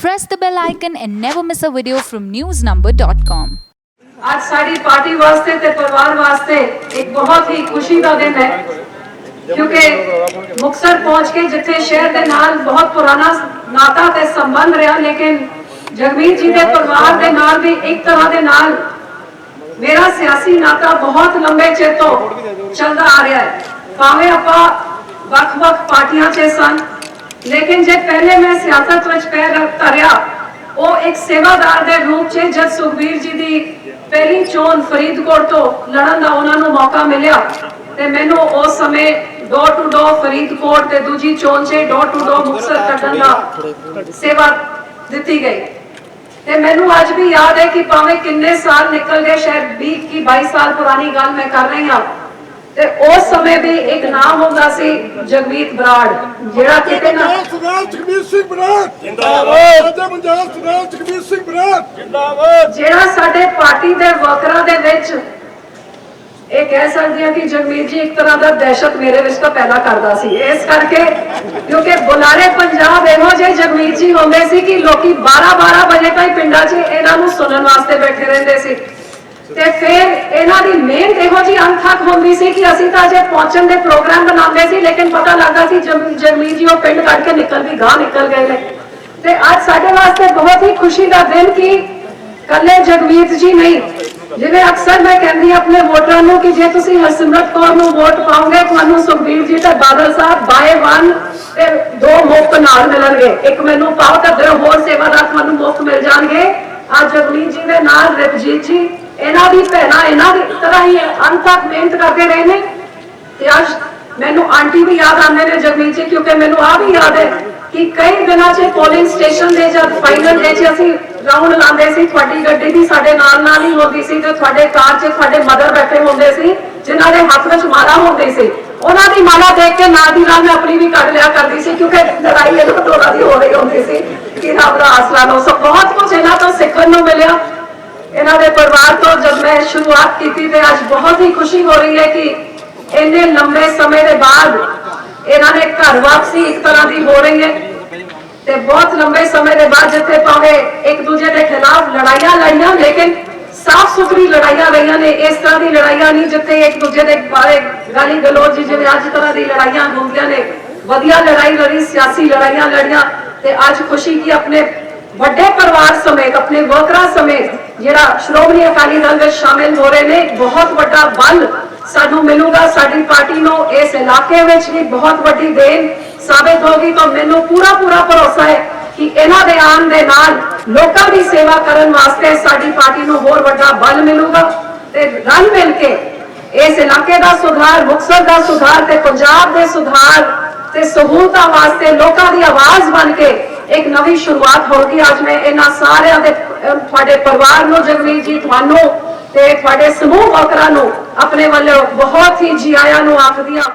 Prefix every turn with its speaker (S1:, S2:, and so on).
S1: Press the bell icon and never miss a video from newsnumber.com.
S2: ਅੱਜ ਸਾਡੀ party ਵਾਸਤੇ ਤੇ ਪਰਿਵਾਰ ਵਾਸਤੇ ਇੱਕ ਬਹੁਤ ਹੀ ਖੁਸ਼ੀ ਦਾ ਦਿਨ ਹੈ ਕਿਉਂਕਿ ਮੁਕਸਰ ਪਹੁੰਚ ਕੇ ਜਿੱਥੇ ਸ਼ਹਿਰ ਦੇ ਨਾਲ ਬਹੁਤ ਪੁਰਾਣਾ ਨਾਤਾ ਤੇ ਸੰਬੰਧ ਰਿਹਾ ਲੇਕਿਨ ਜਗਮੀਤ ਜੀ ਦੇ ਪਰਿਵਾਰ ਦੇ ਨਾਲ ਵੀ ਇੱਕ ਤਰ੍ਹਾਂ ਦੇ ਨਾਲ ਮੇਰਾ ਸਿਆਸੀ ਨਾਤਾ ਬਹੁਤ ਲੰਬੇ ਚਿਰ ਤੋਂ ਚੱਲਦਾ ਆ ਰਿਹਾ ਹੈ ਭਾਵੇਂ ਆਪਾਂ ਵੱਖ-ਵੱਖ ਪਾਰਟੀਆਂ 'ਚ ਸਨ ਲੇਕਿਨ ਜੇ ਪਹਿਲੇ ਮੈਂ ਸਿਆਸਤ ਵਿੱਚ ਪੈਰ ਧਰਿਆ, ਉਹ ਇੱਕ ਸੇਵਾਦਾਰ ਦੇ ਰੂਪ 'ਚ ਜਦ ਸੁਖਬੀਰ ਜੀ ਦੀ ਪਹਿਲੀ ਚੋਣ ਫਰੀਦਕੋਟ ਤੋਂ ਲੜਨ ਦਾ ਉਹਨਾਂ ਨੂੰ ਮੌਕਾ ਮਿਲਿਆ, ਤੇ ਮੈਨੂੰ ਉਸ ਸਮੇਂ ਡੋਰ ਟੂ ਡੋਰ ਫਰੀਦਕੋਟ ਤੇ ਦੂਜੀ ਚੋਣ 'ਚ ਡੋਰ ਟੂ ਡੋਰ ਮੁਕਤਸਰ ਕੱਢਣ ਦਾ ਸੇਵਾ ਦਿੱਤੀ ਗਈ। ਤੇ ਮੈਨੂੰ ਅੱਜ ਵੀ ਯਾਦ ਹੈ ਕਿ ਭਾਵੇਂ ਕਿੰਨੇ ਸਾਲ ਨਿਕਲ ਗਏ, ਸ਼ਾਇਦ 20 ਕੀ 22 ਸਾਲ ਪੁਰਾਣੀ ਗੱਲ ਮੈਂ ਕਰ ਰਹੀ ਹਾਂ ਤੇ ਉਸ ਸਮੇਂ ਵੀ ਇੱਕ ਨਾਮ ਹੁੰਦਾ ਸੀ ਜਗਮੀਤ ਬਰਾੜ ਜਿਹੜਾ ਕਿਤੇ ਨਾ
S3: ਪੰਜਾਬ ਸਰਦਾਰ ਜਗਮੀਤ ਸਿੰਘ ਬਰਾੜ। ਜਿੰਦਾਬਾਦ। ਰਾਜਾ ਪੰਜਾਬ ਸਰਦਾਰ ਜਗਮੀਤ ਸਿੰਘ ਬਰਾੜ। ਜਿੰਦਾਬਾਦ।
S2: ਜਿਹੜਾ ਸਾਡੇ ਪਾਰਟੀ ਦੇ ਵਰਕਰਾਂ ਦੇ ਵਿੱਚ ਇਹ ਕਹਿ ਸਕਦੇ ਹਾਂ ਕਿ ਜਗਮੀਤ ਜੀ ਇੱਕ ਤਰ੍ਹਾਂ ਦਾ ਦਹਿਸ਼ਤ ਮੇਰੇ ਵਿੱਚ ਤਾਂ ਪੈਦਾ ਕਰਦਾ ਸੀ। ਇਸ ਕਰਕੇ ਕਿਉਂਕਿ ਬੁਲਾਰੇ ਪੰਜਾਬ ਇਹੋ ਜਿਹੇ ਜਗਮੀਤ ਜੀ ਹੁੰਦੇ ਸੀ ਕਿ ਲੋਕੀ 12-12 ਵਜੇ ਤਾਈਂ ਪਿੰਡਾਂ 'ਚ ਇਹਨਾਂ ਨੂੰ ਸੁਣਨ ਵਾਸਤੇ ਬੈਠੇ ਰਹਿੰਦੇ ਸੀ। ਮਿਹਨਤ ਇਹੋ ਜਿਹੀ ਅਣਥੱਕ ਹੁੰਦੀ ਸੀ ਕਿ ਅਸੀਂ ਤਾਂ ਅਜੇ ਪਹੁੰਚਣ ਦੇ ਪ੍ਰੋਗਰਾਮ ਬਣਾਉਂਦੇ ਸੀ, ਲੇਕਿਨ ਪਤਾ ਲੱਗਾ ਸੀ ਜਗ- ਜੀ ਉਹ ਪਿੰਡ ਕੱਢ ਕੇ ਨਿਕਲ ਵੀ ਗਾਂ ਨਿਕਲ ਗਏ ਨੇ। ਤੇ ਅੱਜ ਸਾਡੇ ਵਾਸਤੇ ਬਹੁਤ ਹੀ ਖੁਸ਼ੀ ਦਾ ਦਿਨ ਕਿ ਕੱਲੇ ਜਗਮੀਤ ਜੀ ਨਹੀਂ, ਜਿਵੇਂ ਅਕਸਰ ਮੈਂ ਕਹਿੰਦੀ ਆਪਣੇ ਵੋਟਰਾਂ ਨੂੰ ਕਿ ਜੇ ਤੁਸੀਂ ਹਰਸਿਮਰਤ ਕੌਰ ਨੂੰ ਵੋਟ ਪਾਓਗੇ, ਤੁਹਾਨੂੰ ਸੁਖਬੀਰ ਜੀ ਤੇ ਬਾਦਲ ਸਾਹਿਬ ਬਾਏ ਵਨ ਤੇ ਦੋ ਮੁਫਤ ਨਾਲ ਮਿਲਣਗੇ। ਇੱਕ ਮੈਨੂੰ ਪਾਓ ਤਾਂ ਦੋ ਹੋਰ ਸੇਵਾਦਾਰ ਤੁਹਾਨੂੰ ਮੁਫਤ ਮਿਲ ਜਾਣਗੇ। ਅੱਜ ਜਗਮੀਤ ਜੀ ਦੇ ਨਾਲ ਰਵਜੀਤ ਜੀ ਇਹਨਾਂ ਦੀ ਭੈਣਾਂ, ਇਹਨਾਂ ਦੀ ਤਰ੍ਹਾਂ ਹੀ ਅਣਥੱਕ ਮਿਹਨਤ ਕਰਦੇ ਰਹੇ ਨੇ। ਤੇ ਅੱਜ ਮੈਨੂੰ ਆਂਟੀ ਵੀ ਯਾਦ ਆਉਂਦੇ ਨੇ ਜਗਮੀਤ ਜੀ, ਕਿਉਂਕਿ ਮੈਨੂੰ ਆ ਵੀ ਯਾਦ ਹੈ ਕਿ ਕਈ ਦਿਨਾਂ 'ਚ ਪੋਲਿੰਗ ਸਟੇਸ਼ਨ ਦੇ ਜਦ ਫਾਈਨਲ ਡੇ 'ਚ ਅਸੀਂ ਰਾਉਂਡ ਲਾਉਂਦੇ ਸੀ, ਤੁਹਾਡੀ ਗੱਡੀ ਵੀ ਸਾਡੇ ਨਾਲ ਨਾਲ ਹੀ ਹੁੰਦੀ ਸੀ ਤੇ ਤੁਹਾਡੇ ਕਾਰ 'ਚ ਤੁਹਾਡੇ ਮਦਰ ਬੈਠੇ ਹੁੰਦੇ ਸੀ, ਜਿਨ੍ਹਾਂ ਦੇ ਹੱਥ ਵਿੱਚ ਮਾਲਾ ਹੁੰਦੀ ਸੀ। ਉਹਨਾਂ ਦੀ ਮਾਲਾ ਦੇਖ ਕੇ ਨਾਲ ਦੀ ਨਾਲ ਮੈਂ ਆਪਣੀ ਵੀ ਕੱਢ ਲਿਆ ਕਰਦੀ ਸੀ, ਕਿਉਂਕਿ ਲੜਾਈ ਇਹਨਾਂ ਦੋਨਾਂ ਦੀ ਹੋ ਰਹੀ ਹੁੰਦੀ ਸੀ ਕਿ ਰੱਬ ਦਾ ਆਸਰਾ ਲਓ ਸੋ ਬਹੁਤ ਕੁਝ ਇਹਨਾਂ ਤੋਂ ਸਿੱਖਣ ਨੂੰ ਮਿਲਿਆ। ਇਹਨਾਂ ਦੇ ਪਰਿਵਾਰ ਤੋਂ ਜਦ ਮੈਂ ਸ਼ੁਰੂਆਤ ਕੀਤੀ ਤੇ ਅੱਜ ਬਹੁਤ ਹੀ ਖੁਸ਼ੀ ਹੋ ਰਹੀ ਹੈ ਕਿ ਇੰਨੇ ਲੰਬੇ ਸਮੇਂ ਦੇ ਬਾਅਦ ਇਹਨਾਂ ਨੇ ਘਰ ਵਾਪਸੀ ਇੱਕ ਤਰ੍ਹਾਂ ਦੀ ਹੋ ਰਹੀ ਹੈ ਤੇ ਬਹੁਤ ਲੰਬੇ ਸਮੇਂ ਦੇ ਬਾਅਦ ਜਿੱਥੇ ਭਾਵੇਂ ਇੱਕ ਦੂਜੇ ਦੇ ਖਿਲਾਫ ਲੜਾਈਆਂ ਲੜੀਆਂ, ਲੇਕਿਨ ਸਾਫ਼ ਸੁਥਰੀ ਲੜਾਈਆਂ ਲੜੀਆਂ ਨੇ, ਇਸ ਤਰ੍ਹਾਂ ਦੀ ਲੜਾਈਆਂ ਨਹੀਂ ਜਿੱਥੇ ਇੱਕ ਦੂਜੇ ਦੇ ਬਾਰੇ ਗਾਲੀ ਗਲੋਚ ਜਿਵੇਂ ਅੱਜ ਤਰ੍ਹਾਂ ਦੀ ਲੜਾਈਆਂ ਹੁੰਦੀਆਂ ਨੇ। ਵਧੀਆ ਲੜਾਈ ਲੜੀ, ਸਿਆਸੀ ਲੜਾਈਆਂ ਲੜੀਆਂ ਤੇ ਅੱਜ ਖੁਸ਼ੀ ਕੀ ਆਪਣੇ ਵੱਡੇ ਪਰਿਵਾਰ ਸਮੇਤ, ਆਪਣੇ ਜਿਹੜਾ ਸ਼੍ਰੋਮਣੀ ਅਕਾਲੀ ਦਲ ਵਿੱਚ ਸ਼ਾਮਿਲ ਹੋ ਰਹੇ ਨੇ, ਬਹੁਤ ਵੱਡਾ ਬਲ ਸਾਨੂੰ ਮਿਲੂਗਾ। ਸਾਡੀ ਪਾਰਟੀ ਨੂੰ ਇਸ ਇਲਾਕੇ ਵਿੱਚ ਵੀ ਬਹੁਤ ਵੱਡੀ ਦੇਣ ਸਾਬਿਤ ਹੋਗੀ ਤਾਂ ਮੈਨੂੰ ਪੂਰਾ ਪੂਰਾ ਭਰੋਸਾ ਹੈ ਕਿ ਇਹਨਾਂ ਦੇ ਆਉਣ ਦੇ ਨਾਲ ਲੋਕਾਂ ਦੀ ਸੇਵਾ ਕਰਨ ਵਾਸਤੇ ਸਾਡੀ ਪਾਰਟੀ ਨੂੰ ਹੋਰ ਵੱਡਾ ਬਲ ਮਿਲੂਗਾ ਤੇ ਰਲ ਮਿਲ ਕੇ ਇਸ ਇਲਾਕੇ ਦਾ ਸੁਧਾਰ, ਮੁਕਤਸਰ ਦਾ ਸੁਧਾਰ ਤੇ ਪੰਜਾਬ ਦੇ ਸੁਧਾਰ ਤੇ ਸਹੂਲਤਾਂ ਵਾਸਤੇ ਲੋਕਾਂ ਦੀ ਆਵਾਜ਼ ਬਣ ਕੇ ਸ਼ੁਰੂਆਤ ਹੋ ਗਈ। ਅੱਜ ਮੈਂ ਇਹਨਾਂ ਸਾਰਿਆਂ ਦੇ ਤੁਹਾਡੇ ਪਰਿਵਾਰ ਨੂੰ ਜਗਮੀਤ ਜੀ, ਤੁਹਾਨੂੰ ਤੇ ਤੁਹਾਡੇ ਸਮੂਹ ਵਰਕਰਾਂ ਨੂੰ, ਆਪਣੇ ਵੱਲੋਂ ਬਹੁਤ ਹੀ ਜੀ ਆਇਆਂ ਨੂੰ ਆਖਦੀ ਹਾਂ